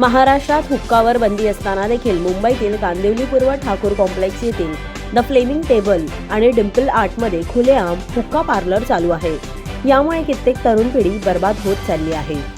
महाराष्ट्रात हुक्कावर बंदी असताना देखील मुंबईतील कांदिवली पूर्व ठाकूर कॉम्प्लेक्स येथील द फ्लेमिंग टेबल आणि डिम्पल आर्टमध्ये खुलेआम हुक्का पार्लर चालू आहे. यामुळे कित्येक तरुण पिढी बर्बाद होत चालली आहे.